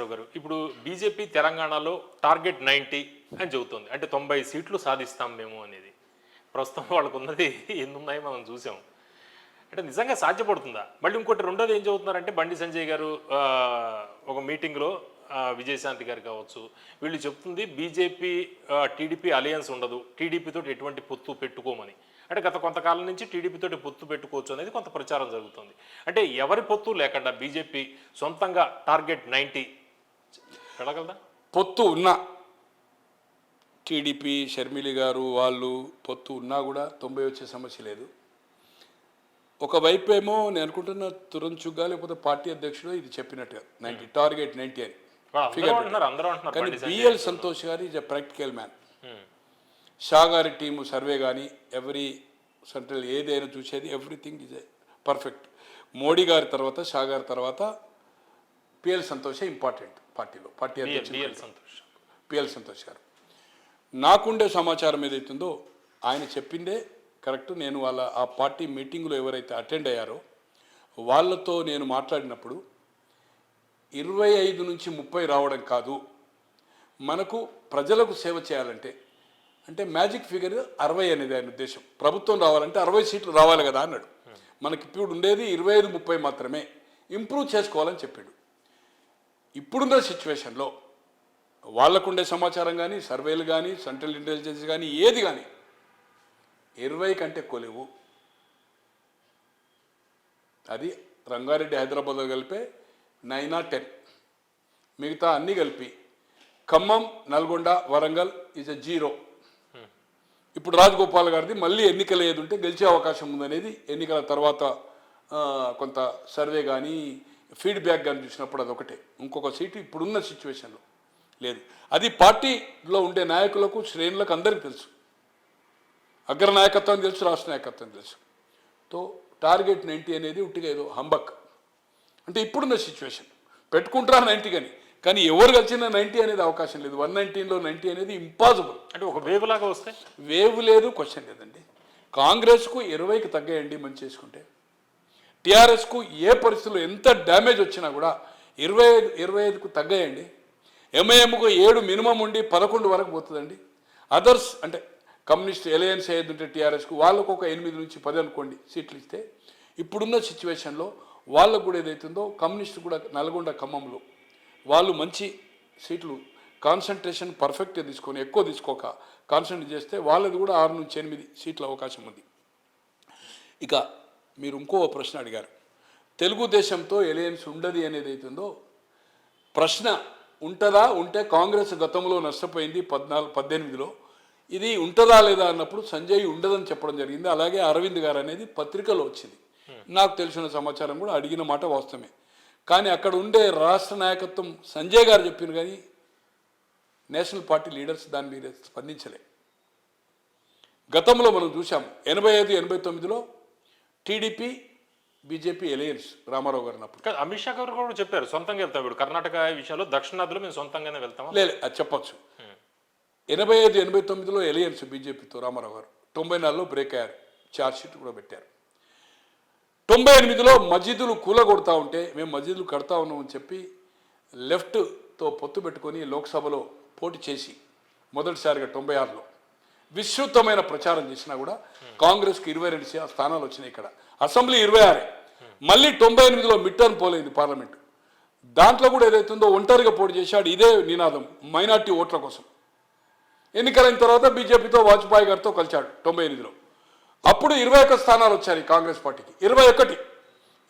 శ్రీనివాసరావు గారు ఇప్పుడు బీజేపీ తెలంగాణలో టార్గెట్ నైంటీ అని చెబుతోంది. అంటే తొంభై సీట్లు సాధిస్తాం మేము అనేది. ప్రస్తుతం వాళ్ళకు ఉన్నది ఎన్ని ఉన్నాయో మనం చూసాం. అంటే నిజంగా సాధ్యపడుతుందా? మళ్ళీ ఇంకోటి రెండోది ఏం చెబుతున్నారంటే బండి సంజయ్ గారు ఒక మీటింగ్లో విజయశాంతి గారు కావచ్చు వీళ్ళు చెప్తుంది బీజేపీ టీడీపీ అలయన్స్ ఉండదు. టీడీపీతో ఎటువంటి పొత్తు పెట్టుకోమని. అంటే గత కొంతకాలం నుంచి టీడీపీతో పొత్తు పెట్టుకోవచ్చు అనేది కొంత ప్రచారం జరుగుతుంది. అంటే ఎవరి పొత్తు లేకుండా బీజేపీ సొంతంగా టార్గెట్ నైంటీ పొత్తు ఉన్నా. టీడీపీ షర్మిలి గారు వాళ్ళు పొత్తు ఉన్నా కూడా తొంభై వచ్చే సమస్య లేదు. ఒకవైపు ఏమో నేను అనుకుంటున్న తురంచుగ్గా లేకపోతే పార్టీ అధ్యక్షుడు ఇది చెప్పినట్టుగా. నైంటీ టార్గెట్ నైంటీ అని. అంటున్నారు కానీ BL Santosh garu is a practical man Shah గారి టీము సర్వే కానీ ఎవరీ సెంట్రల్ ఏదైనా చూసేది ఎవ్రీథింగ్ ఈజ్ పర్ఫెక్ట్ మోడీ గారి తర్వాత షా గారి తర్వాత పిఎల్ సంతోషే ఇంపార్టెంట్ పార్టీలో పార్టీ పిఎల్ సంతోష్ గారు. నాకుండే సమాచారం ఏదైతుందో ఆయన చెప్పిందే కరెక్ట్. నేను వాళ్ళ ఆ పార్టీ మీటింగ్లో ఎవరైతే అటెండ్ అయ్యారో వాళ్ళతో నేను మాట్లాడినప్పుడు ఇరవై ఐదు నుంచి ముప్పై రావడం కాదు మనకు ప్రజలకు సేవ చేయాలంటే అంటే మ్యాజిక్ ఫిగర్ అరవై అనేది ఆయన ఉద్దేశం. ప్రభుత్వం రావాలంటే అరవై సీట్లు రావాలి కదా అన్నాడు. మనకి ఇప్పుడు ఉండేది ఇరవై ఐదు ముప్పై మాత్రమే. ఇంప్రూవ్ చేసుకోవాలని చెప్పాడు. ఇప్పుడున్న సిచ్యువేషన్లో వాళ్ళకుండే సమాచారం కానీ సర్వేలు కానీ సెంట్రల్ ఇంటెలిజెన్స్ కానీ ఏది కానీ ఇరవై కంటే కొలివు. అది రంగారెడ్డి హైదరాబాద్లో కలిపే నైన్ ఆ టెన్. మిగతా అన్నీ కలిపి Khammam Nalgonda Warangal is a zero ఇప్పుడు రాజగోపాల్ గారిది మళ్ళీ ఎన్నికలు ఏది ఉంటే గెలిచే అవకాశం ఉందనేది ఎన్నికల తర్వాత కొంత సర్వే కానీ ఫీడ్బ్యాక్ కానీ చూసినప్పుడు అది ఒకటే ఇంకొక సీటు ఇప్పుడున్న సిచ్యువేషన్లో లేదు. అది పార్టీలో ఉండే నాయకులకు శ్రేణులకు అందరికీ తెలుసు. అగ్ర నాయకత్వం తెలుసు రాష్ట్ర నాయకత్వం తెలుసు. తో టార్గెట్ నైంటీ అనేది ఉట్టిగా ఏదో హంబక్. అంటే ఇప్పుడున్న సిచ్యువేషన్. పెట్టుకుంటారా నైంటీ కానీ కానీ ఎవరు కలిసిన నైంటీ అనేది అవకాశం లేదు. వన్ నైన్టీన్లో నైంటీ అనేది ఇంపాసిబుల్. అంటే ఒక వేవ్ లాగా వస్తే? వేవ్ లేదు క్వశ్చన్ లేదండి. కాంగ్రెస్కు ఇరవైకి తగ్గేయండి మంచి చేసుకుంటే. టీఆర్ఎస్కు ఏ పరిస్థితుల్లో ఎంత డ్యామేజ్ వచ్చినా కూడా ఇరవై ఐదు ఇరవై ఐదుకు తగ్గేయండి. ఎంఐఎంకు ఏడు మినిమం ఉండి పదకొండు వరకు పోతుందండి. అదర్స్ అంటే కమ్యూనిస్ట్ ఎలయన్స్ ఏది ఉంటే టీఆర్ఎస్కు వాళ్ళకు ఒక ఎనిమిది నుంచి పది అనుకోండి సీట్లు ఇస్తే. ఇప్పుడున్న సిచ్యువేషన్లో వాళ్ళకు కూడా ఏదైతుందో కమ్యూనిస్ట్ కూడా నల్గొండ ఖమ్మంలో వాళ్ళు మంచి సీట్లు కాన్సన్ట్రేషన్ పర్ఫెక్ట్గా తీసుకొని ఎక్కువ తీసుకోక కాన్సన్ట్రేట్ చేస్తే వాళ్ళది కూడా ఆరు నుంచి ఎనిమిది సీట్ల అవకాశం ఉంది. ఇక మీరు ఇంకో ప్రశ్న అడిగారు. తెలుగుదేశంతో ఎలయన్స్ ఉండదు అనేది అవుతుందో ప్రశ్న ఉంటుందా? ఉంటే కాంగ్రెస్ గతంలో నష్టపోయింది పద్నాలుగు పద్దెనిమిదిలో. ఇది ఉంటుందా లేదా అన్నప్పుడు సంజయ్ ఉండదని చెప్పడం జరిగింది. అలాగే అరవింద్ గారు అనేది పత్రికలో వచ్చింది. నాకు తెలిసిన సమాచారం కూడా అడిగిన మాట వాస్తవమే. కానీ అక్కడ ఉండే రాష్ట్ర నాయకత్వం సంజయ్ గారు చెప్పిన కానీ నేషనల్ పార్టీ లీడర్స్ దాని మీద స్పందించలే. గతంలో మనం చూసాం ఎనభై ఐదు ఎనభై తొమ్మిదిలో టీడీపీ బీజేపీ ఎలయన్స్ రామారావు గారు అప్పుడు. అమిత్ షా గారు కూడా చెప్పారు సొంతంగా వెళ్తాం ఇప్పుడు కర్ణాటక విషయంలో దక్షిణాదిలో మేము సొంతంగానే వెళ్తాం లేదు అది చెప్పొచ్చు. ఎనభై ఐదు ఎనభై తొమ్మిదిలో ఎలయన్స్ బీజేపీతో రామారావు గారు తొంభై నాలుగులో బ్రేక్ అయ్యారు ఛార్జ్ షీట్ కూడా పెట్టారు. తొంభై ఎనిమిదిలో మసీదులు కూలగొడతా ఉంటే మేము మసీదులు కడతా ఉన్నామని చెప్పి లెఫ్ట్తో పొత్తు పెట్టుకొని లోక్సభలో పోటీ చేసి మొదటిసారిగా తొంభై ఆరులో విస్తృతమైన ప్రచారం చేసినా కూడా కాంగ్రెస్కి ఇరవై రెండు స్థానాలు వచ్చినాయి ఇక్కడ. అసెంబ్లీ ఇరవై ఆరే. మళ్ళీ తొంభై ఎనిమిదిలో మిడ్ టర్మ్ పోలేదు పార్లమెంట్. దాంట్లో కూడా ఏదైతుందో ఒంటరిగా పోటీ చేశాడు ఇదే నినాదం మైనార్టీ ఓట్ల కోసం. ఎన్నికలైన తర్వాత బీజేపీతో వాజ్పేయి గారితో కలిశాడు తొంభై ఎనిమిదిలో. అప్పుడు ఇరవై ఒక్క స్థానాలు వచ్చాయి కాంగ్రెస్ పార్టీకి. ఇరవై ఒకటి.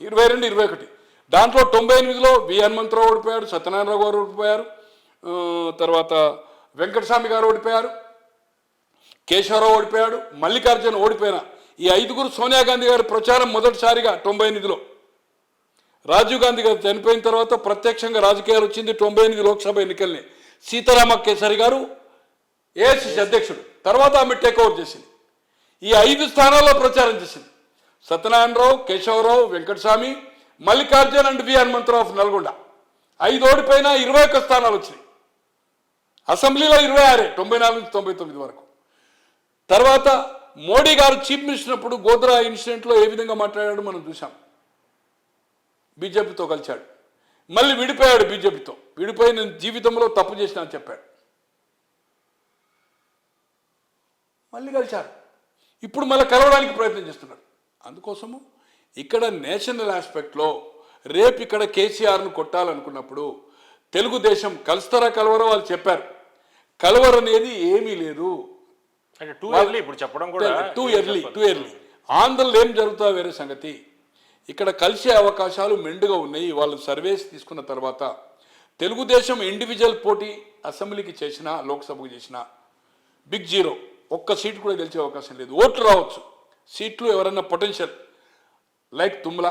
ఇరవై రెండు ఇరవై ఒకటి. దాంట్లో తొంభై ఎనిమిదిలో వి హనుమంతరావు ఓడిపోయాడు సత్యనారాయణరావు గారు ఓడిపోయారు తర్వాత వెంకటస్వామి గారు ఓడిపోయారు. కేశవరావు ఓడిపోయాడు మల్లికార్జున ఓడిపోయిన. ఈ ఐదుగురు సోనియా గాంధీ గారి ప్రచారం మొదటిసారిగా తొంభై ఎనిమిదిలో. రాజీవ్ గాంధీ గారు చనిపోయిన తర్వాత ప్రత్యక్షంగా రాజకీయాలు వచ్చింది తొంభై ఎనిమిది లోక్సభ ఎన్నికల్ని. సీతారామ కేసరి గారు ఏఐసిసి అధ్యక్షుడు. తర్వాత ఆమె టేక్ ఓవర్ చేసింది. ఈ ఐదు స్థానాల్లో ప్రచారం చేసింది. Satyanarayana Rao Keshava Rao Venkataswamy Mallikarjun and V Hanumantha Rao of Nalgonda. ఐదు ఓడిపోయిన ఇరవై ఒక్క స్థానాలు వచ్చినాయి. అసెంబ్లీలో ఇరవై ఆరే తొంభై నాలుగు నుంచి తొంభై తొమ్మిది వరకు. తర్వాత మోడీ గారు చీఫ్ మినిస్టర్ అప్పుడు గోద్రా ఇన్సిడెంట్లో ఏ విధంగా మాట్లాడాడో మనం చూసాం బీజేపీతో కలిశాడు. మళ్ళీ విడిపోయాడు బీజేపీతో. విడిపోయి నేను జీవితంలో తప్పు చేసిన అని చెప్పాడు. మళ్ళీ కలిశారు. ఇప్పుడు మళ్ళీ కలవడానికి ప్రయత్నం చేస్తున్నారు. అందుకోసము ఇక్కడ నేషనల్ ఆస్పెక్ట్లో రేపు ఇక్కడ కేసీఆర్ను కొట్టాలనుకున్నప్పుడు తెలుగుదేశం కలుస్తారా కలవరో వాళ్ళు చెప్పారు. కలవరనేది ఏమీ లేదు. అంటే టూ ఎర్లీ ఇప్పుడు చెప్పడం కూడా టూ ఎర్లీ టూ ఎర్లీ ఆంధ్రలో ఏం జరుగుతుందో వేరే సంగతి. ఇక్కడ కలిసే అవకాశాలు మెండుగా ఉన్నాయి. వాళ్ళు సర్వేస్ తీసుకున్న తర్వాత తెలుగుదేశం ఇండివిజువల్ పోటీ అసెంబ్లీకి చేసినా లోక్సభకు చేసినా బిగ్ జీరో ఒక్క సీటు కూడా గెలిచే అవకాశం లేదు. ఓట్లు రావచ్చు. సీట్లు ఎవరన్నా potential like Tummala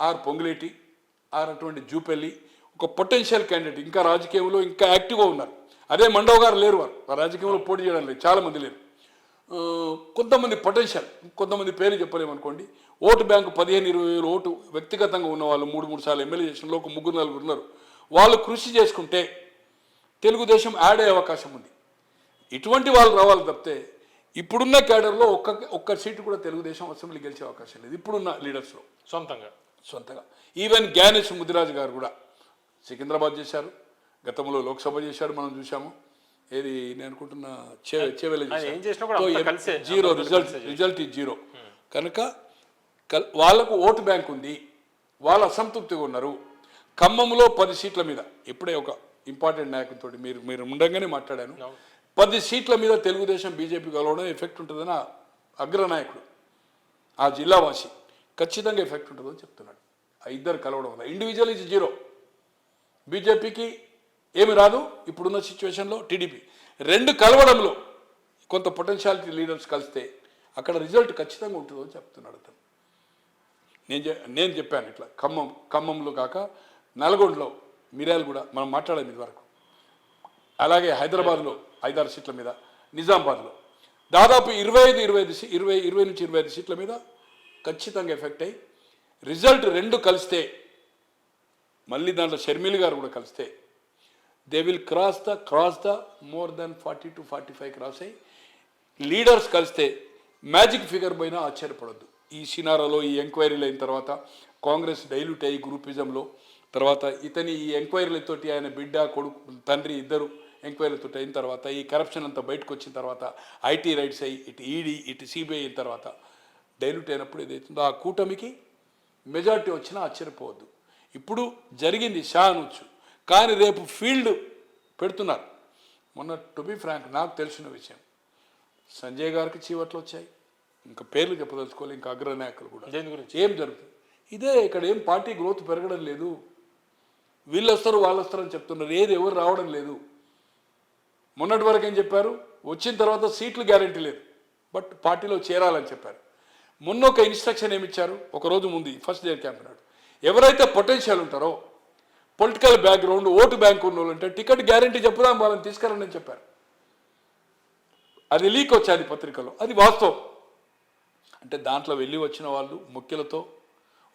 or Ponguleti or అటువంటి జూపెల్లి ఒక పొటెన్షియల్ క్యాండిడేట్ ఇంకా రాజకీయంలో ఇంకా యాక్టివ్గా ఉన్నారు. అదే మండవ్ గారు లేరు వారు. రాజకీయంలో పోటీ చేయడం లేదు. చాలా మంది లేరు. కొంతమంది పొటెన్షియల్ కొంతమంది పేరు చెప్పలేము అనుకోండి. ఓటు బ్యాంకు పదిహేను ఇరవై వేలు ఓటు వ్యక్తిగతంగా ఉన్న వాళ్ళు మూడు మూడు సార్లు ఎమ్మెల్యే చేసిన ఒక ముగ్గురు నలుగురు ఉన్నారు. వాళ్ళు కృషి చేసుకుంటే తెలుగుదేశం యాడ్ అయ్యే అవకాశం ఉంది. ఇటువంటి వాళ్ళు రావాలి తప్పితే ఇప్పుడున్న క్యాడర్లో ఒక్క ఒక్క సీటు కూడా తెలుగుదేశం అసెంబ్లీ గెలిచే అవకాశం లేదు. ఇప్పుడున్న లీడర్స్లో. సొంతంగా. సొంతగా. ఈవెన్ జ్ఞానేష్ ముదిరాజు గారు కూడా సికింద్రాబాద్ చేశారు. గతంలో లోక్సభ చేశారు మనం చూసాము ఏది నేను అనుకుంటున్న జీరో రిజల్ట్ రిజల్ట్ ఈ జీరో. కనుక కల్- వాళ్ళకు ఓటు బ్యాంక్ ఉంది వాళ్ళు అసంతృప్తిగా ఉన్నారు. ఖమ్మంలో పది సీట్ల మీద ఇప్పుడే ఒక ఇంపార్టెంట్ నాయకుడితో మీరు మీరు ఉండగానే మాట్లాడాను. పది సీట్ల మీద తెలుగుదేశం బీజేపీ కలవడం ఎఫెక్ట్ ఉంటుందని అగ్రనాయకుడు ఆ జిల్లా వాసి ఖచ్చితంగా ఎఫెక్ట్ ఉంటుందని చెప్తున్నాడు. ఆ ఇద్దరు కలవడం వల్ల. ఇండివిజువల్ ఇస్ జీరో బీజేపీకి ఏమి రాదు? ఇప్పుడున్న సిచ్యువేషన్లో టీడీపీ. రెండు కలవడంలో కొంత పొటెన్షియాలిటీ లీడర్స్ కలిస్తే అక్కడ రిజల్ట్ ఖచ్చితంగా ఉంటుందని చెప్తున్నాడు అతను. నేను నేను చెప్పాను ఇట్లా ఖమ్మం ఖమ్మంలో కాక నల్గొండలో మిర్యాలు కూడా మనం మాట్లాడాము ఇదివరకు అలాగే హైదరాబాద్లో ఐదారు సీట్ల మీద నిజామాబాద్లో. దాదాపు ఇరవై ఐదు ఇరవై ఐదు ఇరవై ఇరవై నుంచి ఇరవై ఐదు సీట్ల మీద ఖచ్చితంగా ఎఫెక్ట్ అయ్యి రిజల్ట్ రెండు కలిస్తే మళ్ళీ దాంట్లో షర్మిల్ గారు కూడా కలిస్తే they will cross the cross the more than forty two forty five cross అయ్యి లీడర్స్ కలిస్తే మ్యాజిక్ ఫిగర్ పైన ఆశ్చర్యపడొద్దు. ఈ సినారాలో ఈ ఎంక్వైరీలు అయిన తర్వాత కాంగ్రెస్ డైల్యూట్ అయ్యి గ్రూపిజంలో తర్వాత ఇతని ఈ ఎంక్వైరీలతోటి ఆయన బిడ్డ కొడుకు తండ్రి ఇద్దరు ఎంక్వైరీలతో అయిన తర్వాత ఈ కరప్షన్ అంతా బయటకు వచ్చిన తర్వాత ఐటీ రైట్స్ అయ్యి ఇటు ఈడీ ఇటు సిబిఐ అయిన తర్వాత డైల్యూట్ అయినప్పుడు ఏదైతుందో ఆ కూటమికి మెజార్టీ వచ్చినా ఆశ్చర్యపోవద్దు. ఇప్పుడు జరిగింది షా అనొచ్చు కానీ రేపు ఫీల్డ్ పెడుతున్నారు. మొన్న టు బి ఫ్రాంక్ నాకు తెలిసిన విషయం. సంజయ్ గారికి చీవట్లు వచ్చాయి. ఇంకా పేర్లు చెప్పదలుచుకోవాలి. ఇంకా అగ్రనాయకులు కూడా. దేని గురించి? ఏం జరుగుతుంది? ఇదే ఇక్కడ ఏం పార్టీ గ్రోత్ పెరగడం లేదు. వీళ్ళు వస్తారు వాళ్ళు వస్తారు అని చెప్తున్నారు. ఏది ఎవరు రావడం లేదు. మొన్నటి వరకు ఏం చెప్పారు? వచ్చిన తర్వాత సీట్లు గ్యారంటీ లేదు. బట్ పార్టీలో చేరాలని చెప్పారు. మొన్న ఒక ఇన్స్ట్రక్షన్ ఏమి ఇచ్చారు ఒక రోజు ముందు ఫస్ట్ డే క్యాంప్ నాడు. ఎవరైతే పొటెన్షియల్ ఉంటారో పొలిటికల్ బ్యాక్గ్రౌండ్ ఓటు బ్యాంక్ ఉన్న వాళ్ళు ఉంటే టికెట్ గ్యారంటీ చెప్పుదాం వాళ్ళని తీసుకురండి చెప్పారు. అది లీక్ వచ్చేది పత్రికలో. అది వాస్తవం. అంటే దాంట్లో వెళ్ళి వచ్చిన వాళ్ళు ముఖ్యులతో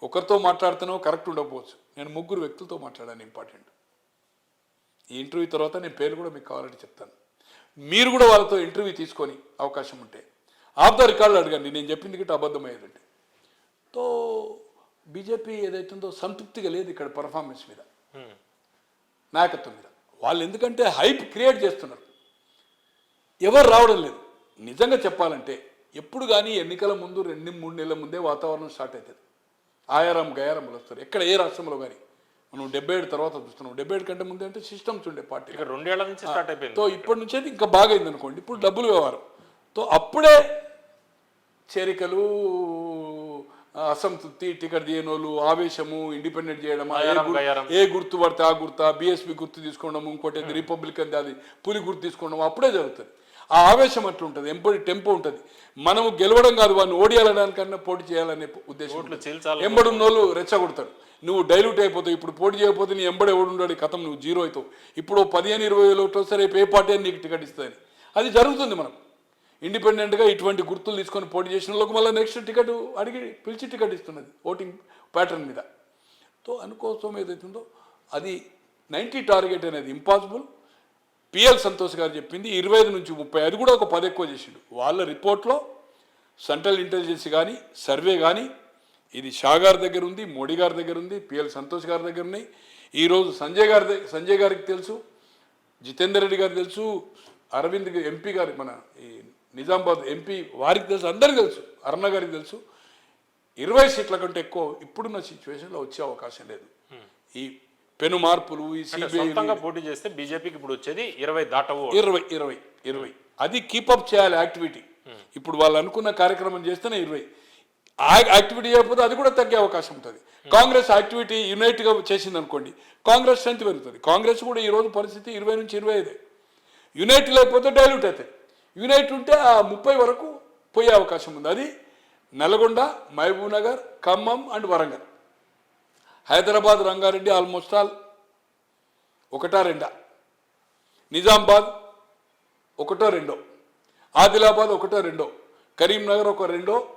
ఒకరితో మాట్లాడుతున్నావు కరెక్ట్ ఉండకపోవచ్చు. నేను ముగ్గురు వ్యక్తులతో మాట్లాడాను ఇంపార్టెంట్. ఈ ఇంటర్వ్యూ తర్వాత నేను పేరు కూడా మీకు కావాలంటే చెప్తాను. మీరు కూడా వాళ్ళతో ఇంటర్వ్యూ తీసుకొని అవకాశం ఉంటే ఆఫ్ ద రికార్డు అడగండి. నేను చెప్పింది గిట్ట అబద్ధమయ్యేదండి. తో బీజేపీ ఏదైతుందో సంతృప్తిగా లేదు ఇక్కడ పర్ఫార్మెన్స్ మీద. నాయకత్వం మీద. వాళ్ళు ఎందుకంటే హైప్ క్రియేట్ చేస్తున్నారు. ఎవరు రావడం లేదు. నిజంగా చెప్పాలంటే ఎప్పుడు కానీ ఎన్నికల ముందు రెండు మూడు నెలల ముందే వాతావరణం స్టార్ట్ అవుతుంది. ఆయారం గయారంలు వస్తారు. ఎక్కడ ఏ రాష్ట్రంలో కానీ. మనం డెబ్బై ఏడు తర్వాత చూస్తున్నాం డెబ్బై ఏడు కంటే ముందే అంటే సిస్టమ్స్ ఉండే పార్టీ. రెండేళ్ళ నుంచి స్టార్ట్ అయిపోయింది. తో ఇప్పటి నుంచి అయితే ఇంకా బాగా అయింది అనుకోండి ఇప్పుడు డబ్బులు వ్యవహారం. తో అప్పుడే చేరికలు అసంతృప్తి టికెట్ తీయనోళ్ళు ఆవేశము ఇండిపెండెంట్ చేయడం ఏ గుర్తు పడితే ఆ గుర్తా బీఎస్పీ గుర్తు తీసుకోవడం ఇంకోటి రిపబ్లికన్ అది పులి గుర్తు తీసుకోవడం అప్పుడే జరుగుతుంది. ఆ ఆవేశం అట్లా ఉంటుంది ఎంపడి టెంపో ఉంటుంది. మనము గెలవడం కాదు వాడిని ఓడియాలడానికన్నా పోటీ చేయాలనే ఉద్దేశం. చీల్చాలి. ఎంబడున్నోళ్ళు రెచ్చగొడతారు. నువ్వు డైల్యూట్ అయిపోతావు ఇప్పుడు పోటీ చేయకపోతే నీ ఎంబడి ఎవడుండాడు కథం నువ్వు జీరో అవుతావు. ఇప్పుడు పదిహేను ఇరవై వేలు ఒకటి రేపు ఏ పార్టీ అని నీకు టికెట్ ఇస్తుంది అది జరుగుతుంది మనం ఇండిపెండెంట్గా ఇటువంటి గుర్తులు తీసుకొని పోటీ చేసిన వాళ్ళకి మళ్ళీ నెక్స్ట్ టికెట్ అడిగి పిలిచి టికెట్ ఇస్తున్నది ఓటింగ్ ప్యాటర్న్ మీద. తో అనుకోసం ఏదైతుందో అది నైంటీ టార్గెట్ అనేది ఇంపాసిబుల్. పిఎల్ సంతోష్ గారు చెప్పింది ఇరవై ఐదు నుంచి ముప్పై అది కూడా ఒక పది ఎక్కువ చేసిండు. వాళ్ళ రిపోర్ట్లో సెంట్రల్ ఇంటెలిజెన్స్ కానీ సర్వే కానీ ఇది షా గారి దగ్గర ఉంది మోడీ గారి దగ్గర ఉంది పిఎల్ సంతోష్ గారి దగ్గర ఉన్నాయి. ఈరోజు సంజయ్ గారి సంజయ్ గారికి తెలుసు జితేందర్ రెడ్డి గారికి తెలుసు అరవింద్ ఎంపీ గారికి మన ఈ నిజామాబాద్ ఎంపీ వారికి తెలుసు అందరికీ తెలుసు అరుణ గారికి తెలుసు. ఇరవై సీట్ల కంటే ఎక్కువ ఇప్పుడున్న సిచ్యువేషన్లో వచ్చే అవకాశం లేదు. ఈ పెను మార్పులు ఈ సిబిఐ సొంతంగా పోటీ చేస్తే బీజేపీకి ఇప్పుడు వచ్చేది ఇరవై దాటవు. ఇరవై ఇరవై ఇరవై. అది కీపప్ చేయాలి యాక్టివిటీ ఇప్పుడు వాళ్ళు అనుకున్న కార్యక్రమం చేస్తేనే ఇరవై. యాక్టివిటీ చేయకపోతే అది కూడా తగ్గే అవకాశం ఉంటుంది. కాంగ్రెస్ యాక్టివిటీ యునైట్గా చేసింది అనుకోండి కాంగ్రెస్ స్ట్రెంత్ పెరుగుతుంది. కాంగ్రెస్ కూడా ఈ రోజు పరిస్థితి ఇరవై నుంచి ఇరవై ఐదే. యునైట్ లేకపోతే డైల్యూట్ అవుతాయి. యునైట్ ఉంటే ఆ ముప్పై వరకు పోయే అవకాశం ఉంది. అది Nalgonda Mahbubnagar Khammam and Warangal. Hyderabad Rangareddy almost all ఒకటా రెండా? నిజామాబాద్ ఒకటో రెండో? ఆదిలాబాద్ ఒకటో రెండో? కరీంనగర్ ఒక రెండో?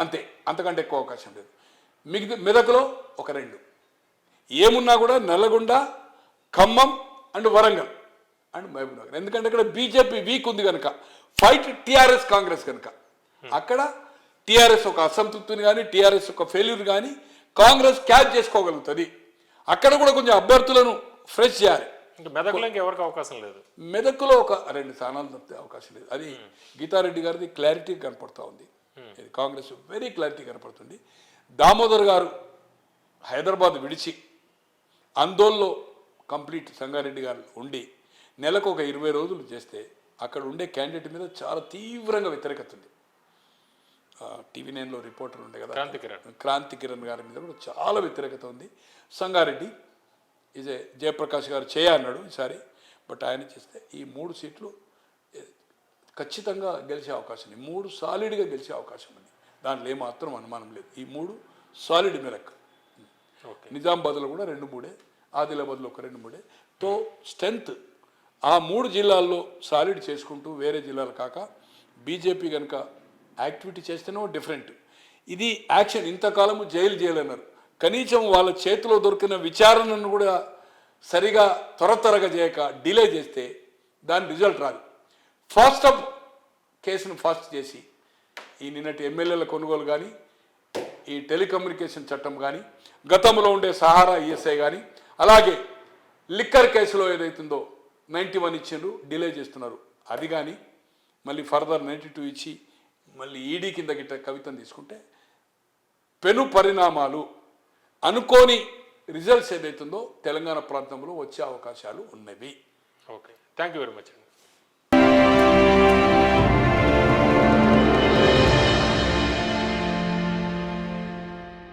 అంతే. అంతకంటే ఎక్కువ అవకాశం లేదు. మిగతా మెదక్లో ఒక రెండు. ఏమున్నా కూడా Nalgonda Khammam and Warangal. And Mahbubnagar. ఎందుకంటే ఇక్కడ బీజేపీ వీక్ ఉంది కనుక ఫైట్ టీఆర్ఎస్ కాంగ్రెస్ కనుక అక్కడ టీఆర్ఎస్ ఒక అసంతృప్తిని కానీ టీఆర్ఎస్ ఒక ఫెయిల్యూర్ కానీ కాంగ్రెస్ క్యాచ్ చేసుకోగలుగుతుంది. అక్కడ కూడా కొంచెం అభ్యర్థులను ఫ్రెష్ చేయాలి. మెదకులో అవకాశం లేదు. మెదక్లో ఒక రెండు స్థానాలు తప్పితే అవకాశం లేదు. అది గీతారెడ్డి గారిది క్లారిటీ కనపడుతూ ఉంది. ఇది కాంగ్రెస్ వెరీ క్లారిటీ కనపడుతుంది. దామోదర్ గారు హైదరాబాద్ విడిచి అందోల్లో కంప్లీట్ సంగారెడ్డి గారు ఉండి నెలకు ఒక ఇరవై రోజులు చేస్తే అక్కడ ఉండే క్యాండిడేట్ మీద చాలా తీవ్రంగా వ్యతిరేకత ఉంది. టీవీ నైన్లో రిపోర్టర్ ఉండే కదా క్రాంతి కిరణ్. క్రాంతి కిరణ్ గారి మీద కూడా చాలా వ్యతిరేకత ఉంది. సంగారెడ్డి ఇదే జయప్రకాష్ గారు చేయ అన్నాడు ఈసారి బట్ ఆయన చేస్తే ఈ మూడు సీట్లు ఖచ్చితంగా గెలిచే అవకాశం ఉంది. మూడు సాలిడ్గా గెలిచే అవకాశం ఉంది. దాంట్లో ఏమాత్రం అనుమానం లేదు. ఈ మూడు సాలిడ్ మెరక్ ఓకే. నిజామాబాద్లో కూడా రెండు మూడే ఆదిలాబాద్లో ఒక రెండు మూడే. తో స్ట్రెంత్ ఆ మూడు జిల్లాల్లో సాలిడ్ చేసుకుంటూ వేరే జిల్లాలు కాక బీజేపీ కనుక యాక్టివిటీ చేస్తేనే డిఫరెంట్ ఇది యాక్షన్ ఇంతకాలము జైలు చేయాలన్నారు కనీసం వాళ్ళ చేతిలో దొరికిన విచారణను కూడా సరిగా త్వర త్వరగా చేయక డిలే చేస్తే దాని రిజల్ట్ రాదు. ఫాస్ట్ అప్ కేసును ఫాస్ట్ చేసి ఈ నిన్నటి ఎమ్మెల్యేల కొనుగోలు కానీ ఈ టెలికమ్యూనికేషన్ చట్టం కానీ గతంలో ఉండే సహారా ఈఎస్ఐ కానీ అలాగే లిక్కర్ కేసులో ఏదైతుందో నైంటీ వన్ ఇచ్చిండ్రు డిలే చేస్తున్నారు. అది కానీ మళ్ళీ ఫర్దర్ నైంటీ టూ ఇచ్చి మళ్ళీ ఈడీ కింద గిట్ట కవితను తీసుకుంటే పెను పరిణామాలు అనుకోని రిజల్ట్స్ ఏదైతుందో తెలంగాణ ప్రాంతంలో వచ్చే అవకాశాలు ఉన్నవి. Okay. Thank you very much అండి